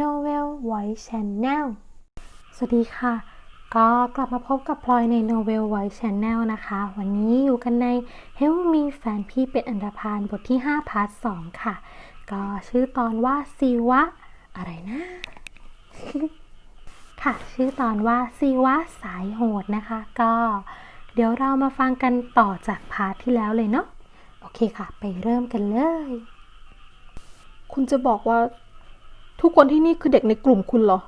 Novel Voice Channel สวัสดีค่ะ ก็กลับมาพบกับพลอยใน Novel Voice Channel นะคะ วันนี้อยู่กันใน Help Me แฟนพี่เป็นอันดาพานบทที่ 5 พาร์ท 2 ค่ะ ก็ชื่อตอนว่าซีวะ อะไรนะ ค่ะ ชื่อตอนว่าซีวะสายโหดนะคะ ก็เดี๋ยวเรามาฟังกันต่อจากพาร์ทที่แล้วเลยเนาะ โอเคค่ะ ไปเริ่มกันเลย คุณจะบอกว่า ทุกคนที่นี่คือเด็กในกลุ่มคุณเหรอ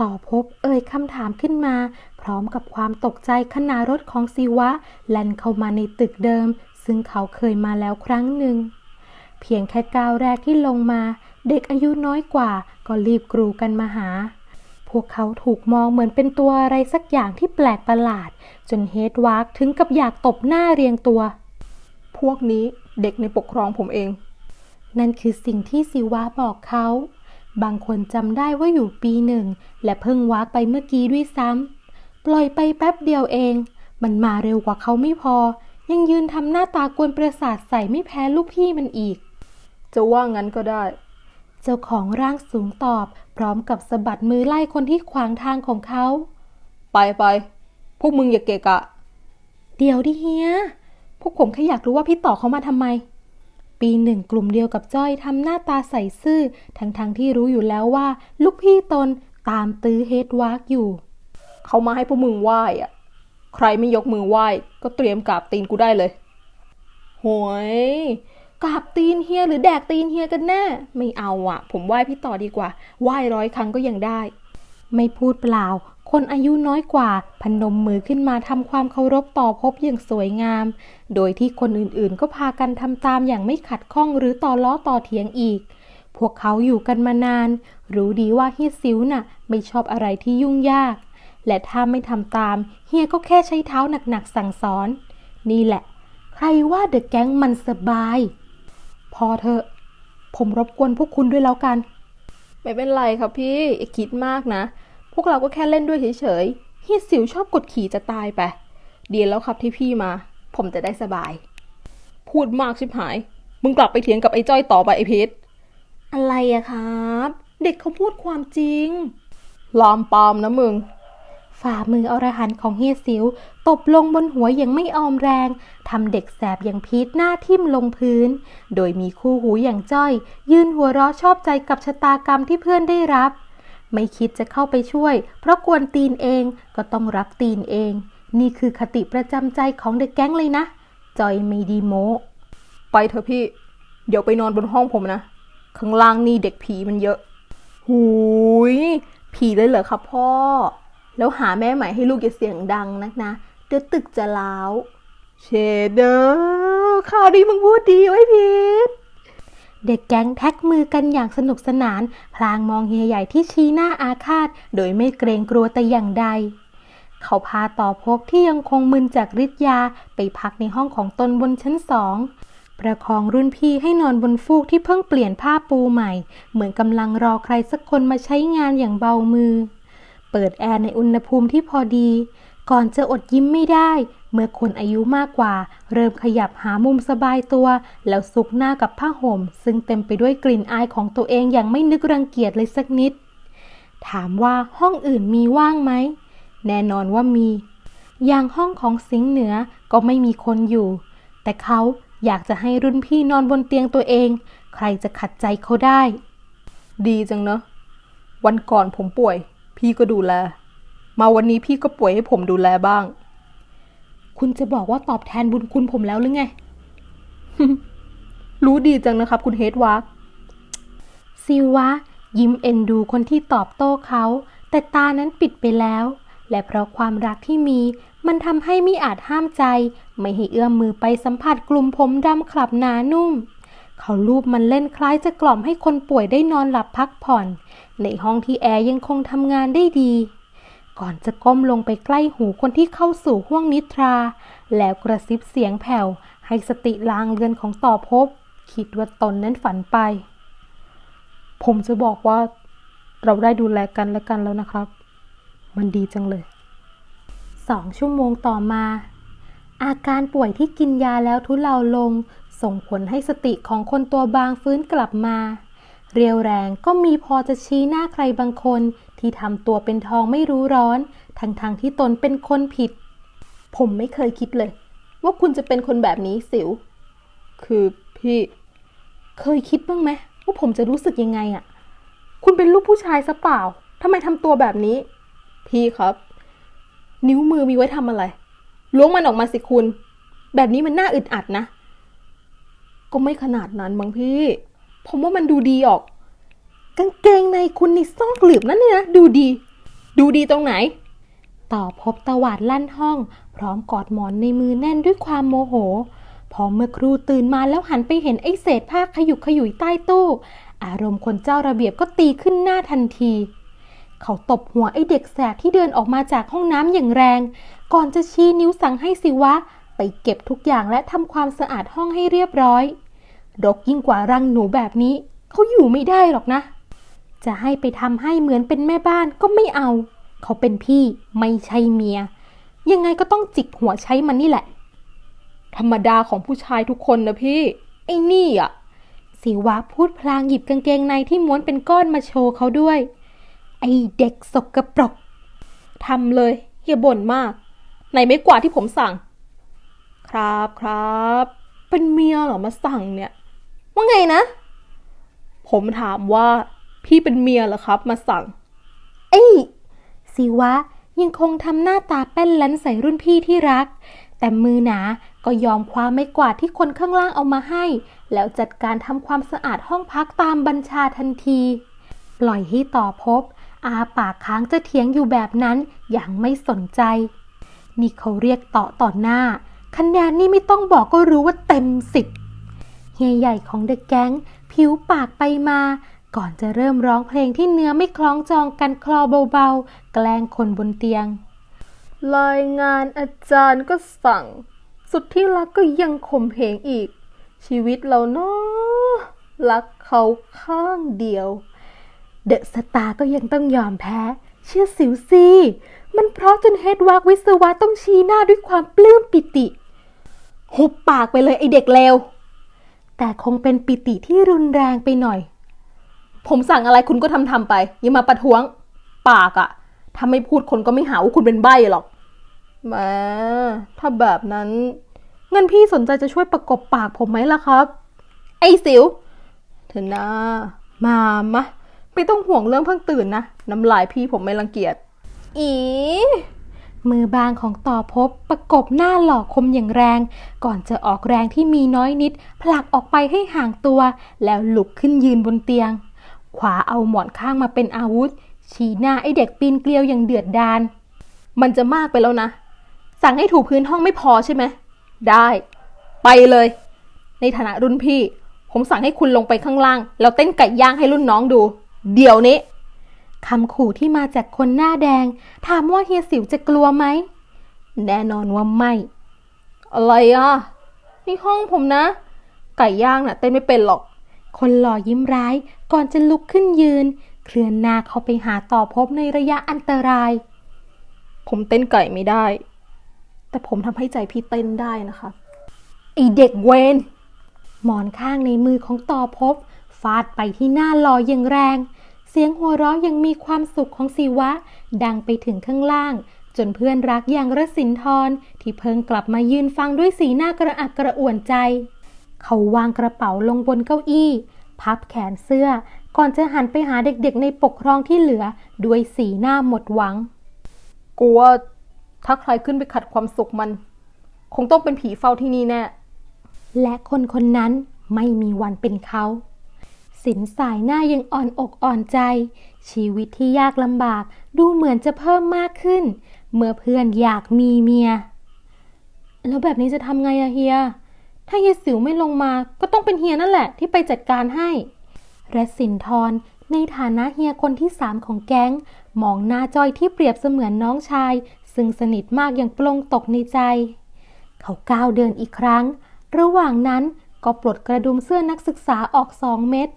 ต่อพบเอ่ยคำถามขึ้นมา พร้อมกับความตกใจขณะรถของซีวะแล่นเข้ามาในตึกเดิม ซึ่งเขาเคยมาแล้วครั้งหนึ่ง เพียงแค่ก้าวแรกที่ลงมา เด็กอายุน้อยกว่า ก็รีบกรูกันมาหา พวกเขาถูกมองเหมือนเป็นตัวอะไรสักอย่างที่แปลกประหลาด จนเฮดวาร์กถึงกับอยากตบหน้าเรียงตัว พวกนี้เด็กในปกครองผมเองนั่นคือสิ่งที่ซิวะบอกเขา บางคนจำได้ว่าอยู่ปีหนึ่ง และเพิ่งวากไปเมื่อกี้ด้วยซ้ำ ปล่อยไปแป๊บเดียวเอง มันมาเร็วกว่าเขาไม่พอ ยังยืนทำหน้าตากวนประสาทใส่ไม่แพ้ลูกพี่มันอีก จะว่างั้นก็ได้ เจ้าของร่างสูงตอบ พร้อมกับสะบัดมือไล่คนที่ขวางทางของเขา ไปไปพวกมึงอย่าเกะกะ เดี๋ยวดิเฮีย พวกผมแค่อยากรู้ว่าพี่ต่อเขามาทำไม ปีหนึ่งกลุ่มเดียวกับจ้อยทำหน้าตาใส่ซื่อ ทั้งๆทที่รู้อยู่แล้วว่า ลูกพี่ตนตามตื้อเฮดวากอยู่ เขามาให้พวกมึงไหว้อะใครไม่ยกมือไหว้ก็เตรียมกราบตีนกูได้เลยโหยกราบตีนเฮียหรือแดกตีนเฮียกันแน่ ไม่เอาอะผมไหว้พี่ต่อดีกว่า ไหว้ร้อยครั้งก็ยังได้ ไม่พูดเปล่า คนอายุน้อยกว่าพนมมือขึ้นมาทำความเคารพต่อพบอย่างสวยงาม โดยที่คนอื่นๆ ก็พากันทำตามอย่างไม่ขัดข้องหรือต่อล้อต่อเถียงอีก พวกเขาอยู่กันมานาน รู้ดีว่าเฮียซิวน่ะ ไม่ชอบอะไรที่ยุ่งยาก และถ้าไม่ทำตาม เฮียก็แค่ใช้เท้าหนักๆสั่งสอน นี่แหละ ใครว่าเดอะแก๊งมันสบาย พอเถอะ ผมรบกวนพวกคุณด้วยแล้วกัน ไม่เป็นไรครับพี่อย่าคิดมากนะ พวกเราก็แค่เล่นด้วยเฉยๆเฮียสิวชอบกดขี่จะตายไปดีแล้วครับที่พี่มา ผมจะได้สบาย พูดมากชิบหาย มึงกลับไปเถียงกับไอ้จ้อยต่อไปไอ้เพชรอะไรอะครับ เด็กเขาพูดความจริงลามปามนะมึง ฝ่ามืออรหันต์ของเฮียสิว ตบลงบนหัวอย่างไม่ออมแรงทำเด็กแสบอย่างพีทหน้าทิ่มลงพื้น โดยมีคู่หูอย่างจ้อย ยืนหัวเราะชอบใจกับชะตากรรมที่เพื่อนได้รับ ไม่คิดจะเข้าไปช่วย เพราะกวนตีนเองก็ต้องรับตีนเอง นี่คือคติประจำใจของเด็กแก๊งเลยนะ จอยไม่ดีโม ไปเถอะพี่ เดี๋ยวไปนอนบนห้องผมนะ ข้างล่างนี่เด็กผีมันเยอะ หูย ผีเลยเหรอครับพ่อ แล้วหาแม่ใหม่ให้ลูกอย่าเสียงดังนักนะ เดี๋ยวตึกจะล้าว เชเดอร์ข่าวดีมึงพูดดีไว้ยพีท เด็กแก๊งแท็กมือกันอย่างสนุกสนาน พลางมองเฮียใหญ่ที่ชี้หน้าอาฆาต โดยไม่เกรงกลัวแต่อย่างใด เขาพาต่อพกที่ยังคงมึนจากฤทธิ์ยาไปพักในห้องของตนบนชั้นสองประคองรุ่นพี่ให้นอนบนฟูกที่เพิ่งเปลี่ยนผ้าปูใหม่ เหมือนกำลังรอใครสักคนมาใช้งานอย่างเบามือ เปิดแอร์ในอุณหภูมิที่พอดี ก่อนจะอดยิ้มไม่ได้ เมื่อคนอายุมากกว่า เริ่มขยับหามุมสบายตัว แล้วซุกหน้ากับผ้าห่ม ซึ่งเต็มไปด้วยกลิ่นอายของตัวเองอย่างไม่นึกรังเกียจเลยสักนิด ถามว่าห้องอื่นมีว่างไหม แน่นอนว่ามี อย่างห้องของสิงห์เหนือก็ไม่มีคนอยู่ แต่เขาอยากจะให้รุ่นพี่นอนบนเตียงตัวเอง ใครจะขัดใจเขาได้ ดีจังเนอะวันก่อนผมป่วย พี่ก็ดูแล มาวันนี้พี่ก็ป่วยให้ผมดูแลบ้าง คุณจะบอกว่าตอบแทนบุญคุณผมแล้วหรือไง รู้ดีจังนะครับ คุณเฮดวาร์กซิวะ ยิ้มเอ็นดูคนที่ตอบโต้เขา แต่ตานั้นปิดไปแล้ว และเพราะความรักที่มี มันทำให้มิอาจห้ามใจ ไม่ให้เอื้อมมือไปสัมผัสกลุ่มผมดำขลับหนานุ่ม เขาลูบมันเล่นคล้ายจะกล่อมให้คนป่วยได้นอนหลับพักผ่อน ในห้องที่แอร์ยังคงทำงานได้ดี ก่อนจะก้มลงไปใกล้หูคนที่เข้าสู่ห้วงนิทรา แล้วกระซิบเสียงแผ่ว ให้สติลางเรือนของต่อภพคิดว่าตนนั้นฝันไป ผมจะบอกว่า เราได้ดูแลกันและกันแล้วนะครับ มันดีจังเลย สองชั่วโมงต่อมา อาการป่วยที่กินยาแล้วทุเลาลง ส่งผลให้สติของคนตัวบางฟื้นกลับมา เรียวแรงก็มีพอจะชี้หน้าใครบางคน ที่ทำตัวเป็นทองไม่รู้ร้อน ทั้งๆทที่ตนเป็นคนผิด ผมไม่เคยคิดเลย ว่าคุณจะเป็นคนแบบนี้สิว คือพี่ เคยคิดบ้างไหมว่าผมจะรู้สึกยังไงอะ่ะ คุณเป็นลูกผู้ชายซะเปล่าทำไมทำตัวแบบนี้ พี่ครับ นิ้วมือมีไว้ทำอะไรล้วงมันออกมาสิคุณ แบบนี้มันน่าอึดอัดนะ ก็ไม่ขนาดนั้นมั้งพี่ ผมว่ามันดูดีออก กางเกงในคุณนี่ซอกหลืบนั่นเนี่ยนะดูดี ดูดีตรงไหน ต่อพบตวาดลั่นห้อง พร้อมกอดหมอนในมือแน่นด้วยความโมโห พอเมื่อครูตื่นมาแล้วหันไปเห็นไอ้เศษผ้าขยุกขยุยใต้ตู้ อารมณ์คนเจ้าระเบียบก็ตีขึ้นหน้าทันที เขาตบหัวไอ้เด็กแสบที่เดินออกมาจากห้องน้ำอย่างแรง ก่อนจะชี้นิ้วสั่งให้สิวะ ไปเก็บทุกอย่างและทำความสะอาดห้องให้เรียบร้อยรกยิ่งกว่ารังหนูแบบนี้ เขาอยู่ไม่ได้หรอกนะ จะให้ไปทำให้เหมือนเป็นแม่บ้านก็ไม่เอา เขาเป็นพี่ไม่ใช่เมีย ยังไงก็ต้องจิกหัวใช้มันนี่แหละ ธรรมดาของผู้ชายทุกคนนะพี่ ไอ้นี่อะสิวะพูดพลางหยิบกางเกงในที่ม้วนเป็นก้อนมาโชว์เขาด้วย ไอเด็กสกรปรกทำเลยอย่าบ่นมาก ไหนไม่กว่าที่ผมสั่ง ครับครับ เป็นเมียเหรอมาสั่งเนี่ย ว่าไงนะ ผมถามว่า พี่เป็นเมียเหรอครับ มาสั่งไอ้ยสิวะ ยังคงทำหน้าตาแป้นแลันใส่รุ่นพี่ที่รัก แต่มือหนาก็ยอมคว้าไม้กวาดที่คนข้างล่างเอามาให้ แล้วจัดการทำความสะอาดห้องพักตามบัญชาทันที ปล่อยให้ต่อพบ อาปากค้างจะเถียงอยู่แบบนั้นอย่างไม่สนใจ นี่เขาเรียกต่อต่อหน้า คะแนนนี่ไม่ต้องบอกก็รู้ว่าเต็มสิบเฮียใหญ่ของเดอะแก๊งผิวปากไปมา ก่อนจะเริ่มร้องเพลงที่เนื้อไม่คล้องจองกันคลอเบาๆ แกล้งคนบนเตียง รายงานอาจารย์ก็สั่ง สุดที่รักก็ยังข่มเหงอีก ชีวิตเราเนาะรักเขาข้างเดียว เดอะสตาร์ก็ยังต้องยอมแพ้ เชื่อสิวซีมันเพราะจนเฮดวากวิศวะต้องชี้หน้าด้วยความปลื้มปิติ หุบปากไปเลยไอเด็กเลวแต่คงเป็นปิติที่รุนแรงไปหน่อย ผมสั่งอะไรคุณก็ทำทำไป อย่ามาประท้วงปากอะถ้าไม่พูดคนก็ไม่หาว่าคุณเป็นใบ้หรอกแมถ้าแบบนั้นงั้นพี่สนใจจะช่วยประกบปากผมไหมล่ะครับ ไอ้สิวเธอนะมามะไม่ต้องห่วงเรื่องเพิ่งตื่นนะน้ำลายพี่ผมไม่รังเกียจ อี มือบางของต่อพบประกบหน้าหลอกคมอย่างแรง ก่อนจะออกแรงที่มีน้อยนิด ผลักออกไปให้ห่างตัว แล้วลุกขึ้นยืนบนเตียง ขวาเอาหมอนข้างมาเป็นอาวุธ ชี้หน้าไอเด็กปีนเกลียวอย่างเดือดดาลมันจะมากไปแล้วนะ สั่งให้ถูพื้นห้องไม่พอใช่ไหม ได้ ไปเลย ในฐานะรุ่นพี่ ผมสั่งให้คุณลงไปข้างล่าง แล้วเต้นไก่ย่างให้รุ่นน้องดู เดี๋ยวนี้คำขู่ที่มาจากคนหน้าแดง ถามว่าเฮียสิวจะกลัวไหม แน่นอนว่าไม่ อะไรอะ นี่ห้องผมนะ ไก่ย่างน่ะเต้นไม่เป็นหรอก คนหล่อยิ้มร้าย ก่อนจะลุกขึ้นยืน เคลื่อนหน้าเข้าไปหาต่อพบในระยะอันตราย ผมเต้นไก่ไม่ได้ แต่ผมทำให้ใจพี่เต้นได้นะคะไอเด็กเวนหมอนข้างในมือของต่อพบฟาดไปที่หน้าลอยอย่างแรง เสียงหัวเราะยังมีความสุขของศิวะ ดังไปถึงข้างล่าง จนเพื่อนรักอย่างรสินทรที่เพิ่งกลับมายืนฟังด้วยสีหน้ากระอักกระอ่วนใจ เขาวางกระเป๋าลงบนเก้าอี้ พับแขนเสื้อ ก่อนจะหันไปหาเด็กๆ ในปกครองที่เหลือ ด้วยสีหน้าหมดหวัง กลัวถ้าใครขึ้นไปขัดความสุขมัน คงต้องเป็นผีเฝ้าที่นี่แน่ และคนคนนั้นไม่มีวันเป็นเขา สินสายหน้ายังอ่อนอกอ่อนใจ ชีวิตที่ยากลำบากดูเหมือนจะเพิ่มมากขึ้น เมื่อเพื่อนอยากมีเมีย แล้วแบบนี้จะทำไงอะเฮีย ถ้าเฮียสิวไม่ลงมาก็ต้องเป็นเฮียนั่นแหละที่ไปจัดการให้ และสินทรในฐานะเฮียคนที่สามของแก๊ง มองหน้าจอยที่เปรียบเสมือนน้องชาย ซึ่งสนิทมากอย่างปลงตกในใจ เขาก้าวเดินอีกครั้ง ระหว่างนั้นก็ปลดกระดุมเสื้อนักศึกษาออกสองเม็ด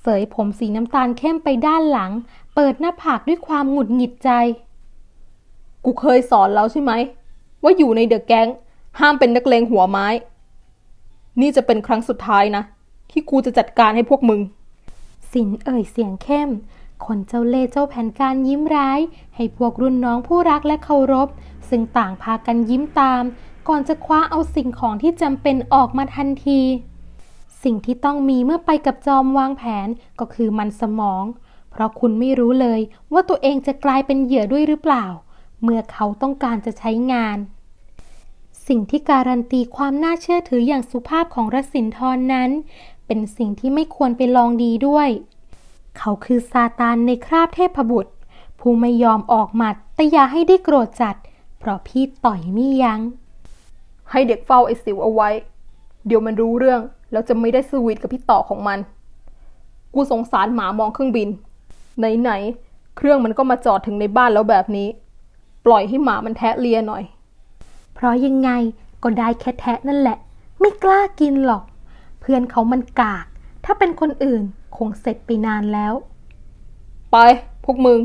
เสยผมสีน้ำตาลเข้มไปด้านหลัง เปิดหน้าผากด้วยความหงุดหงิดใจ กูเคยสอนแล้วใช่ไหม ว่าอยู่ในเดอะแก๊ง ห้ามเป็นนักเลงหัวไม้ นี่จะเป็นครั้งสุดท้ายนะ ที่กูจะจัดการให้พวกมึง สินเอ่ยเสียงเข้ม คนเจ้าเล่เจ้าแผนการยิ้มร้าย ให้พวกรุ่นน้องผู้รักและเคารพ ซึ่งต่างพากันยิ้มตาม ก่อนจะคว้าเอาสิ่งของที่จำเป็นออกมาทันที สิ่งที่ต้องมีเมื่อไปกับจอมวางแผนก็คือมันสมอง เพราะคุณไม่รู้เลยว่าตัวเองจะกลายเป็นเหยื่อด้วยหรือเปล่า เมื่อเขาต้องการจะใช้งาน สิ่งที่การันตีความน่าเชื่อถืออย่างสุภาพของรสินทรนั้น เป็นสิ่งที่ไม่ควรไปลองดีด้วย เขาคือซาตานในคราบเทพบุตร ผู้ไม่ยอมออกหมัดแต่อย่าให้ได้โกรธจัด เพราะพี่ต่อยไม่ยัง้ง ให้เด็กเฝ้าไอ้สิวเอาไว้ เดี๋ยวมันรู้เรื่อง แล้วจะไม่ได้สวีทกับพี่ต่อของมัน กูสงสารหมามองเครื่องบิน ไหนๆเครื่องมันก็มาจอดถึงในบ้านแล้วแบบนี้ ปล่อยให้หมามันแทะเลียหน่อย ราะยังไงก็ได้แค่แทะนั่นแหละ ไม่กล้ากินหรอก เพื่อนเขามันกาก ถ้าเป็นคนอื่นคงเสร็จไปนานแล้ว ไป พวกมึง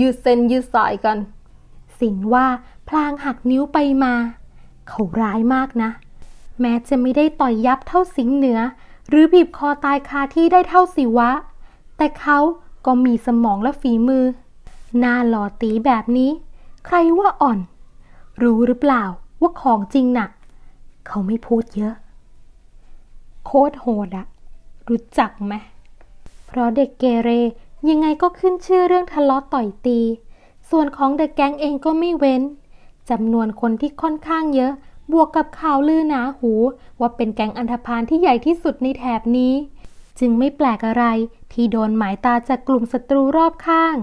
ยืดเส้นยืดสายกัน สินว่าพลางหักนิ้วไปมา เขาร้ายมากนะ แม้จะไม่ได้ต่อยยับเท่าสิงห์เหนือ หรือบีบคอตายคาที่ได้เท่าสิวะ แต่เขาก็มีสมองและฝีมือ หน้าหล่อตีแบบนี้ ใครว่าอ่อน รู้หรือเปล่าว่าของจริงน่ะ เขาไม่พูดเยอะ โคตรโหดอะรู้จักไหมเพราะเด็กเกเรยังไงก็ขึ้นชื่อเรื่องทะเลาะต่อยตี ส่วนของเดอะแก๊งเองก็ไม่เว้นจำนวนคนที่ค่อนข้างเยอะ บวกกับข่าวลือหนาหู ว่าเป็นแก๊งอันธพาลที่ใหญ่ที่สุดในแถบนี้ จึงไม่แปลกอะไรที่โดนหมายตาจากกลุ่มศัตรูรอบข้าง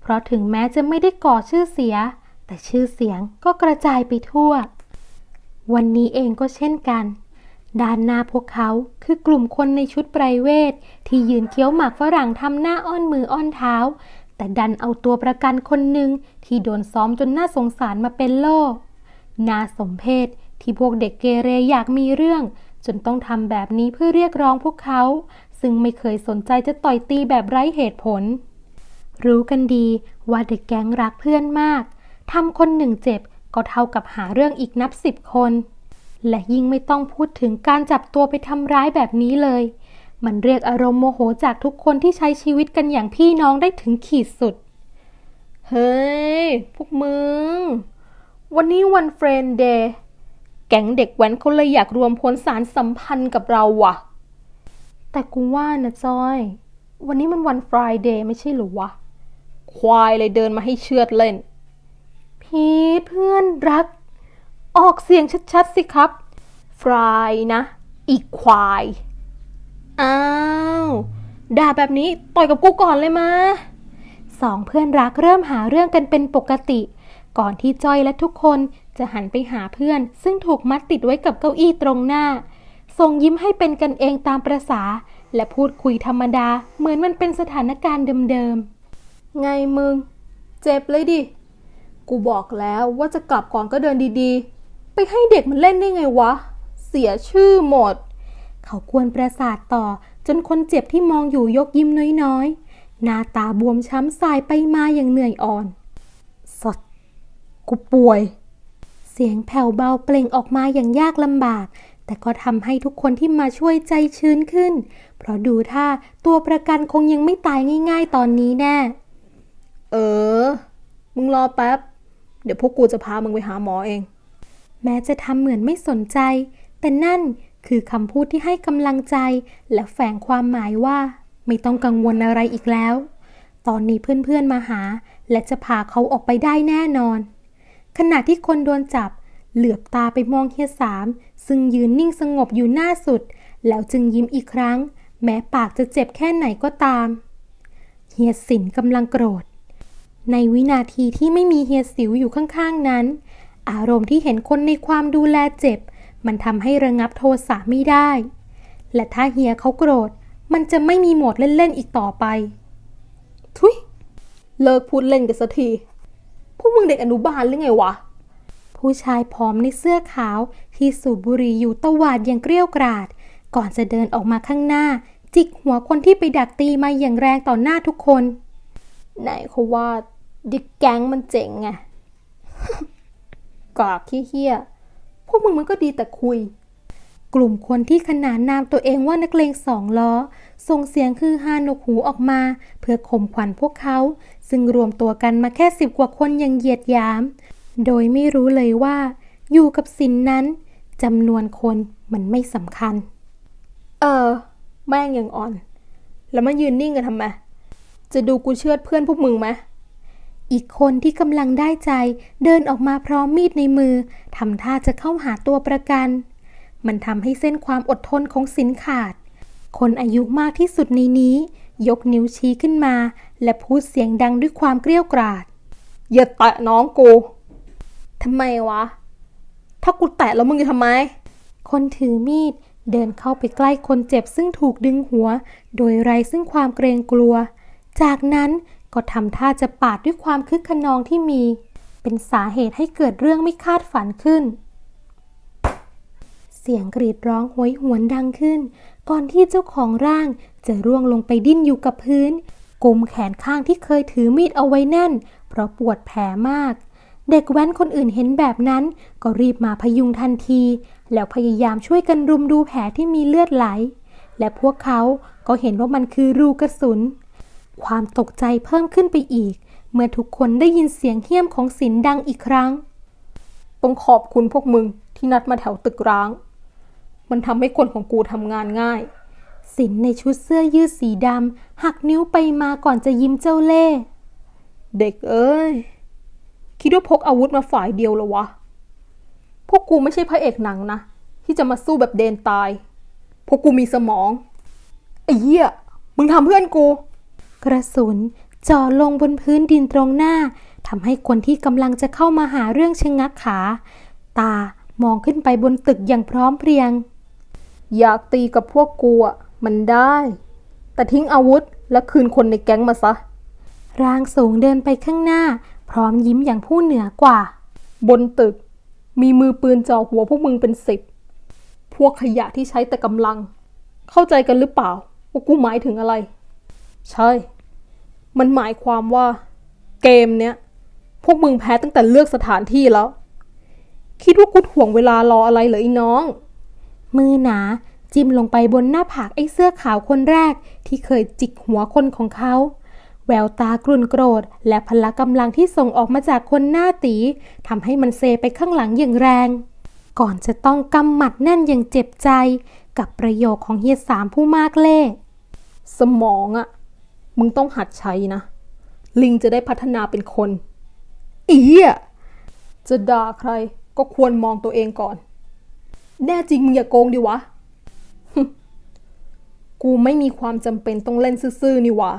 เพราะถึงแม้จะไม่ได้ก่อชื่อเสีย แต่ชื่อเสียงก็กระจายไปทั่ว วันนี้เองก็เช่นกัน ด้านหน้าพวกเขาคือกลุ่มคนในชุดไพรเวท ที่ยืนเคี้ยวหมากฝรั่งทำหน้าอ้อนมืออ้อนเท้า แต่ดันเอาตัวประกันคนหนึ่งที่โดนซ้อมจนน่าสงสารมาเป็นโล่น่าสมเพชที่พวกเด็กเกเรอยากมีเรื่อง จนต้องทำแบบนี้เพื่อเรียกร้องพวกเขา ซึ่งไม่เคยสนใจจะต่อยตีแบบไร้เหตุผล รู้กันดีว่าเด็กแก๊งรักเพื่อนมาก ทำคนหนึ่งเจ็บก็เท่ากับหาเรื่องอีกนับสิบคน และยิ่งไม่ต้องพูดถึงการจับตัวไปทำร้ายแบบนี้เลย มันเรียกอารมณ์โมโหจากทุกคนที่ใช้ชีวิตกันอย่างพี่น้องได้ถึงขีดสุด เฮ้ย พวกมึง วันนี้วันเฟรนเดย์แก๊งเด็กแว้นเขาเลยอยากรวมพลสารสัมพันธ์กับเราวะแต่กูว่านะจอย วันนี้มันวันฟรายเดย์ไม่ใช่หรอวะ ควายเลยเดินมาให้เชือดเล่น พีเพื่อนรัก ออกเสียงชัดๆสิครับฟรายนะ อีควาย อ้าว ด่าแบบนี้ต่อยกับกูก่อนเลยมาสองเพื่อนรักเริ่มหาเรื่องกันเป็นปกติ ก่อนที่จอยและทุกคนจะหันไปหาเพื่อน ซึ่งถูกมัดติดไว้กับเก้าอี้ตรงหน้าส่งยิ้มให้เป็นกันเองตามประษา และพูดคุยธรรมดา เหมือนมันเป็นสถานการณ์เดิมๆ ไงมึง เจ็บเลยดิ กูบอกแล้วว่าจะกลับก่อนก็เดินดีๆ ไปให้เด็กมันเล่นได้ไงวะ เสียชื่อหมด เขากวนประสาทต่อจนคนเจ็บที่มองอยู่ยกยิ้มน้อยๆ หน้าตาบวมช้ำสายไปมาอย่างเหนื่อยอ่อน สด กูป่วย เสียงแผ่วเบาเปล่งออกมาอย่างยากลำบาก แต่ก็ทำให้ทุกคนที่มาช่วยใจชื้นขึ้น เพราะดูท่าตัวประกันคงยังไม่ตายง่าย ๆ ตอนนี้แน่ เออ มึงรอแป๊บ เดี๋ยวพวกกูจะพามึงไปหาหมอเอง แม้จะทำเหมือนไม่สนใจ แต่นั่นคือคำพูดที่ให้กำลังใจ และแฝงความหมายว่า ไม่ต้องกังวลอะไรอีกแล้ว ตอนนี้เพื่อนๆมาหา และจะพาเขาออกไปได้แน่นอน ขณะที่คนโดนจับ เหลือบตาไปมองเฮียสาม ซึ่งยืนนิ่งสงบอยู่หน้าสุด แล้วจึงยิ้มอีกครั้ง แม้ปากจะเจ็บแค่ไหนก็ตาม เฮียสินกำลังโกรธ ในวินาทีที่ไม่มีเฮียสิวอยู่ข้างๆนั้น อารมณ์ที่เห็นคนในความดูแลเจ็บ มันทำให้ระงับโทสะไม่ได้ และถ้าเฮียเขาโกรธ มันจะไม่มีโหมดเล่นๆอีกต่อไป ทุย เลิกพูดเล่นกันสักที พวกมึงเด็กอนุบาลหรือไงวะ ผู้ชายผอมในเสื้อขาวที่สูบบุหรี่อยู่ตวาดอย่างเกรี้ยวกราด ก่อนจะเดินออกมาข้างหน้า จิกหัวคนที่ไปดักตีมาอย่างแรงต่อหน้าทุกคน ไหนเขาว่าดิกแก๊งมันเจ๋งไงกากขี้เฮี้ยพวกมึงมันก็ดีแต่คุย กลุ่มคนที่ขนานนามตัวเองว่านักเลงสองล้อ ส่งเสียงคือฮานกหูออกมา เพื่อข่มขวัญพวกเขา ซึ่งรวมตัวกันมาแค่สิบกว่าคนยังเหยียดยาม โดยไม่รู้เลยว่า อยู่กับสินนั้นจำนวนคนมันไม่สำคัญ เออ แม่งยังอ่อน แล้วมายืนนิ่งกันทำไม จะดูกูเชื่อดเพื่อนพวกมึงไหมอีกคนที่กำลังได้ใจเดินออกมาพร้อมมีดในมือทำท่าจะเข้าหาตัวประกัน มันทำให้เส้นความอดทนของสินขาด คนอายุมากที่สุดในนี้ ยกนิ้วชี้ขึ้นมา และพูดเสียงดังด้วยความเกรี้ยวกราด อย่าแตะน้องกูทำไมวะ ถ้ากูแตะแล้วมึงจะทำไม คนถือมีดเดินเข้าไปใกล้คนเจ็บซึ่งถูกดึงหัว โดยไรซึ่งความเกรงกลัว จากนั้นก็ทำท่าจะปาดด้วยความคึกขนองที่มี เป็นสาเหตุให้เกิดเรื่องไม่คาดฝันขึ้น เสียงกรีดร้องโหยหวนดังขึ้น ก่อนที่เจ้าของร่างจะร่วงลงไปดิ้นอยู่กับพื้นกุมแขนข้างที่เคยถือมีดเอาไว้แน่น เพราะปวดแผลมาก เด็กแว้นคนอื่นเห็นแบบนั้น ก็รีบมาพยุงทันที แล้วพยายามช่วยกันรุมดูแผลที่มีเลือดไหล และพวกเขาก็เห็นว่ามันคือรูกระสุน ความตกใจเพิ่มขึ้นไปอีก เมื่อทุกคนได้ยินเสียงเหี้ยมของศิลดังอีกครั้ง ต้องขอบคุณพวกมึงที่นัดมาแถวตึกร้าง มันทำให้คนของกูทำงานง่าย สินในชุดเสื้อยืดสีดำหักนิ้วไปมาก่อนจะยิ้มเจ้าเล่เด็กเอ้ย คิดว่าพกอาวุธมาฝ่ายเดียวหรอวะ พวกกูไม่ใช่พระเอกหนังนะ ที่จะมาสู้แบบเดนตาย พวกกูมีสมอง ไอ้เหี้ย มึงทำเพื่อนกู กระสุนจ่อลงบนพื้นดินตรงหน้าทำให้คนที่กำลังจะเข้ามาหาเรื่องชะงักขา ตามองขึ้นไปบนตึกอย่างพร้อมเพรียง อยากตีกับพวกกูอะมันได้ แต่ทิ้งอาวุธและคืนคนในแก๊งมาซะ ร่างสูงเดินไปข้างหน้า พร้อมยิ้มอย่างผู้เหนือกว่า บนตึก มีมือปืนจ่อหัวพวกมึงเป็นสิบ พวกขยะที่ใช้แต่กำลัง เข้าใจกันหรือเปล่าว่ากูหมายถึงอะไร ใช่ มันหมายความว่า เกมเนี้ย พวกมึงแพ้ตั้งแต่เลือกสถานที่แล้ว คิดว่ากูถ่วงเวลารออะไรเหรอไอ้น้อง มือหนาจิ้มลงไปบนหน้าผากไอ้เสื้อขาวคนแรกที่เคยจิกหัวคนของเขา แววตากรุ่นโกรธ และพละกำลังที่ส่งออกมาจากคนหน้าตีทำให้มันเซไปข้างหลังอย่างแรง ก่อนจะต้องกำหมัดแน่นอย่างเจ็บใจ กับประโยคของเฮียสามผู้มากเล่ห์สมองอะ มึงต้องหัดใช้นะ ลิงจะได้พัฒนาเป็นคน อีอะจะด่าใครก็ควรมองตัวเองก่อน แน่จริงมึงอย่าโกงดิวะ กูไม่มีความจำเป็นต้องเล่นซื่อๆนี่วะ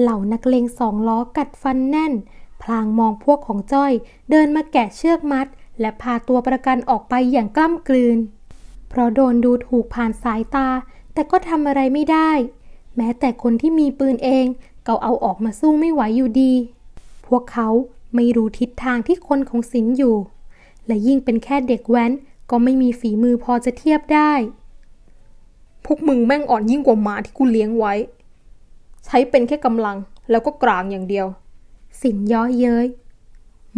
เหล่านักเลงสองล้อกัดฟันแน่น พลางมองพวกของจ้อย เดินมาแกะเชือกมัด และพาตัวประกันออกไปอย่างกล้ำกลืน เพราะโดนดูถูกผ่านสายตา แต่ก็ทำอะไรไม่ได้ แม้แต่คนที่มีปืนเองก็เอาออกมาสู้ไม่ไหวอยู่ดี พวกเขาไม่รู้ทิศทางที่คนของศิลอยู่ และยิ่งเป็นแค่เด็กแว้นก็ไม่มีฝีมือพอจะเทียบได้ พวกมึงแม่งอ่อนยิ่งกว่าหมาที่กูเลี้ยงไว้ ใช้เป็นแค่กำลังแล้วก็กลางอย่างเดียว สินย่อเย้ย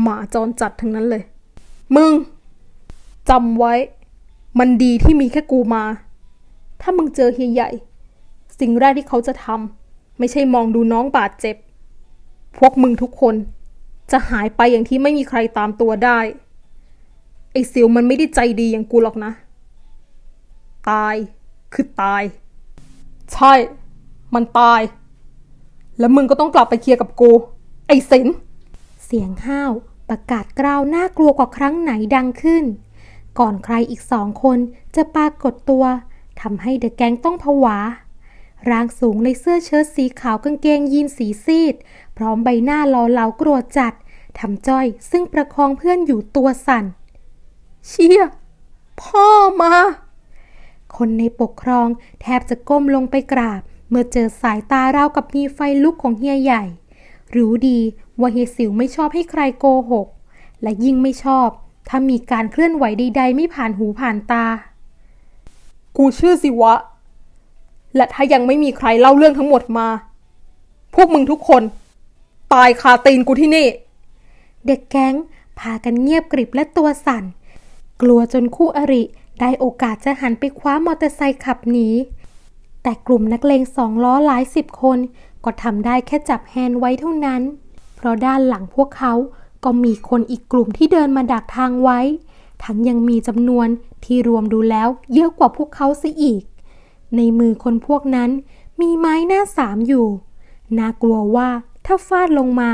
หมาจรจัดทั้งนั้นเลย มึงจำไว้ มันดีที่มีแค่กูมา ถ้ามึงเจอเฮียใหญ่ สิ่งแรกที่เขาจะทำไม่ใช่มองดูน้องบาดเจ็บ พวกมึงทุกคนจะหายไปอย่างที่ไม่มีใครตามตัวได้ ไอ้สิวมันไม่ได้ใจดีอย่างกูหรอกนะ ตายคือตาย ใช่ มันตาย แล้วมึงก็ต้องกลับไปเคลียร์กับกู ไอ้สินเสียงห้าวประกาศกล่าวน่ากลัวกว่าครั้งไหนดังขึ้น ก่อนใครอีกสองคนจะปรากฏตัวทำให้เดอะแก๊งต้องผวา ร่างสูงในเสื้อเชิ้ตสีขาวกางเกงยีนสีซีด พร้อมใบหน้าลอเหลากรวดจัดทำจ้อยซึ่งประคองเพื่อนอยู่ตัวสั่น เชี่ย พ่อมา คนในปกครองแทบจะก้มลงไปกราบ เมื่อเจอสายตาราวกับมีไฟลุกของเฮียใหญ่ รู้ดีว่าเฮียสิวไม่ชอบให้ใครโกหก และยิ่งไม่ชอบ ถ้ามีการเคลื่อนไหวใดๆ ไม่ผ่านหูผ่านตา กูชื่อสิวะ และถ้ายังไม่มีใครเล่าเรื่องทั้งหมดมา พวกมึงทุกคน ตายคาตีนกูที่นี่ เด็กแก๊งพากันเงียบกริบและตัวสั่น กลัวจนคู่อริได้โอกาสจะหันไปคว้ามอเตอร์ไซค์ขับหนี แต่กลุ่มนักเลงสองล้อหลายสิบคน ก็ทำได้แค่จับแฮนด์ไว้เท่านั้น เพราะด้านหลังพวกเขาก็มีคนอีกกลุ่มที่เดินมาดักทางไว้ ทั้งยังมีจำนวนที่รวมดูแล้วเยอะกว่าพวกเขาซะอีก ในมือคนพวกนั้นมีไม้หน้าสามอยู่ น่ากลัวว่าถ้าฟาดลงมา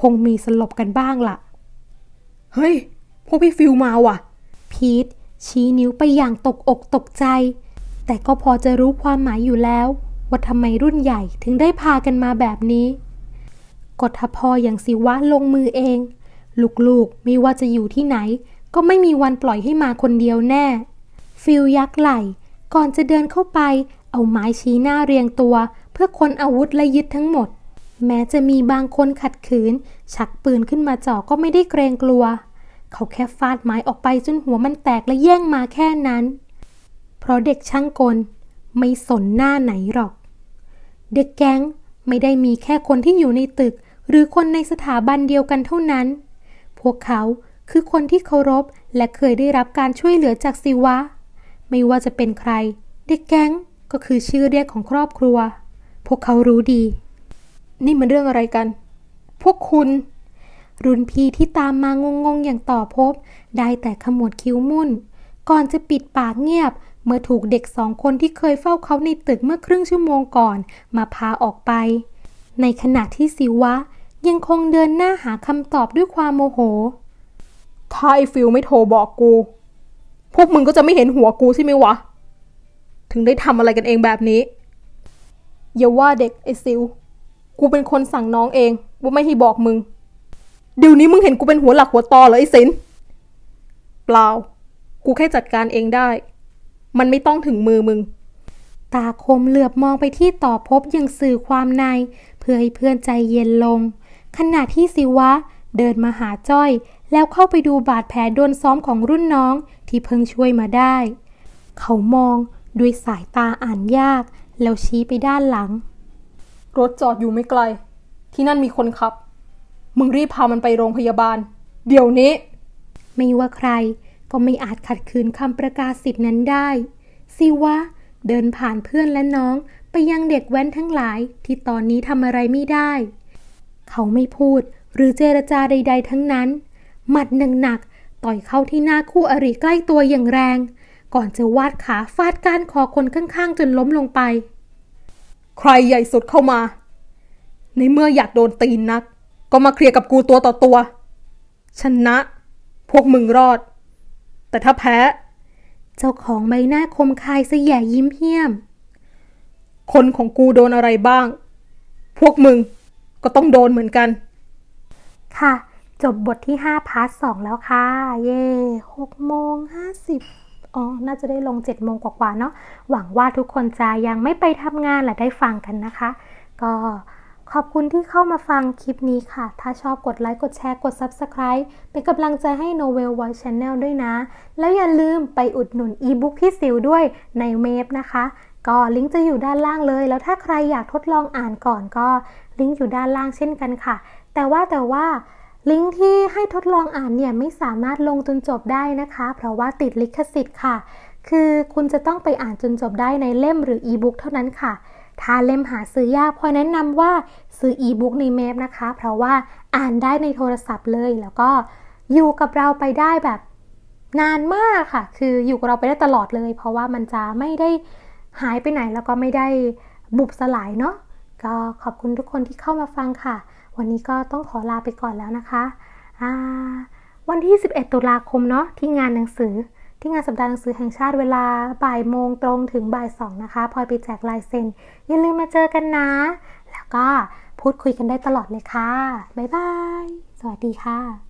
คงมีสลบกันบ้างล่ะ เฮ้ย พวกพี่ฟิลมาว่ะ พีทชี้นิ้วไปอย่างตกอกตกใจ แต่ก็พอจะรู้ความหมายอยู่แล้ว ว่าทำไมรุ่นใหญ่ถึงได้พากันมาแบบนี้กทพออย่างสิวะลงมือเอง ลูกๆไม่ว่าจะอยู่ที่ไหน ก็ไม่มีวันปล่อยให้มาคนเดียวแน่ ฟิลยักไหล ก่อนจะเดินเข้าไป เอาไม้ชี้หน้าเรียงตัว เพื่อคนอาวุธและยึดทั้งหมด แม้จะมีบางคนขัดขืน ชักปืนขึ้นมาจ่อก็ไม่ได้เกรงกลัว เขาแค่ฟาดไม้ออกไปจนหัวมันแตกและแย่งมาแค่นั้น เพราะเด็กช่างกลไม่สนหน้าไหนหรอก เด็กแก๊งไม่ได้มีแค่คนที่อยู่ในตึก หรือคนในสถาบันเดียวกันเท่านั้น พวกเขาคือคนที่เคารพและเคยได้รับการช่วยเหลือจากศิวะ ไม่ว่าจะเป็นใครเด็กแก๊งก็คือชื่อเรียกของครอบครัว พวกเขารู้ดี นี่มันเรื่องอะไรกัน พวกคุณ รุ่นพี่ที่ตามมางงงๆอย่างต่อภพได้แต่ขมวดคิ้วมุ่น ก่อนจะปิดปากเงียบ เมื่อถูกเด็กสองคนที่เคยเฝ้าเขาในตึกเมื่อครึ่งชั่วโมงก่อน มาพาออกไป ในขณะที่สิวะ ยังคงเดินหน้าหาคำตอบด้วยความโมโห ถ้าไอฟิลไม่โทรบอกกู วกมึงก็จะไม่เห็นหัวกูใช่ไหมวะ ถึงได้ทำอะไรกันเองแบบนี้ อย่าว่าเด็กไอซิล กูเป็นคนสั่งน้องเอง ว่าไม่ให้บอกมึง เดี๋ยวนี้มึงเห็นกูเป็นหัวหลักหัวตอเหรอไอ้สิน เปล่า กูแค่จัดการเองได้ มันไม่ต้องถึงมือมึง ตาคมเหลือบมองไปที่ต่อภพยังสื่อความใน เพื่อให้เพื่อนใจเย็นลง ขณะที่สิวะเดินมาหาจ้อย แล้วเข้าไปดูบาดแผลโดนซ้อมของรุ่นน้อง ที่เพิ่งช่วยมาได้ เขามองด้วยสายตาอ่านยาก แล้วชี้ไปด้านหลัง รถจอดอยู่ไม่ไกล ที่นั่นมีคนขับ มึงรีบพามันไปโรงพยาบาล เดี๋ยวนี้ ไม่ว่าใครก็ไม่อาจขัดขืนคำประกาศสิทธินั้นได้สิวะเดินผ่านเพื่อนและน้องไปยังเด็กแว้นทั้งหลายที่ตอนนี้ทำอะไรไม่ได้ เขาไม่พูดหรือเจรจาใด ๆ ทั้งนั้น หมัดหนักๆ ต่อยเข้าที่หน้าคู่อริใกล้ตัวอย่างแรง ก่อนจะวาดขาฟาดก้านคอคนข้างๆ จนล้มลงไป ใครใหญ่สุดเข้ามา ในเมื่ออยากโดนตีนนัก ก็มาเคลียร์กับกูตัวต่อตัว ชนะ พวกมึงรอด แต่ถ้าแพ้ เจ้าของใบหน้าคมคายเสยยิ้มเหี้ยม คนของกูโดนอะไรบ้าง พวกมึงก็ต้องโดนเหมือนกัน ค่ะ จบบทที่ 5 พาร์ท2แล้วค่ะ เย่6โมง50อ๋อ น่าจะได้ลง7โมงกว่าๆเนาะ หวังว่าทุกคนจะยังไม่ไปทำงานและได้ฟังกันนะคะ ก็ขอบคุณที่เข้ามาฟังคลิปนี้ค่ะ ถ้าชอบกดไลค์ กดแชร์ กด Subscribe เป็นกำลังใจให้ Novel Voice Channel ด้วยนะ แล้วอย่าลืมไปอุดหนุนอีบุ๊กพี่สิวด้วยในเมฟนะคะ ก็ลิงก์จะอยู่ด้านล่างเลย แล้วถ้าใครอยากทดลองอ่านก่อนก็ลิงก์อยู่ด้านล่างเช่นกันค่ะ แต่ว่าแต่ว่า ลิงก์ที่ให้ทดลองอ่านเนี่ยไม่สามารถลงจนจบได้นะคะ เพราะว่าติดลิขสิทธิ์ค่ะ คือคุณจะต้องไปอ่านจนจบได้ในเล่มหรืออีบุ๊กเท่านั้นค่ะ ถ้าเล่มหาซื้อยากพอแนะนำว่าซื้ออีบุ๊กในเมฟนะคะ เพราะว่าอ่านได้ในโทรศัพท์เลย แล้วก็อยู่กับเราไปได้แบบนานมากค่ะ คืออยู่กับเราไปได้ตลอดเลย เพราะว่ามันจะไม่ได้หายไปไหนแล้วก็ไม่ได้บุบสลายเนาะก็ขอบคุณทุกคนที่เข้ามาฟังค่ะ วันนี้ก็ต้องขอลาไปก่อนแล้วนะคะ วันที่ 11 ตุลาคมเนาะที่งานหนังสือ ที่งานสัปดาห์หนังสือแห่งชาติเวลาบ่ายโมงตรงถึงบ่ายสองนะคะพลอยไปแจกลายเซ็นอย่าลืมมาเจอกันนะ แล้วก็พูดคุยกันได้ตลอดเลยค่ะ บ๊ายบาย สวัสดีค่ะ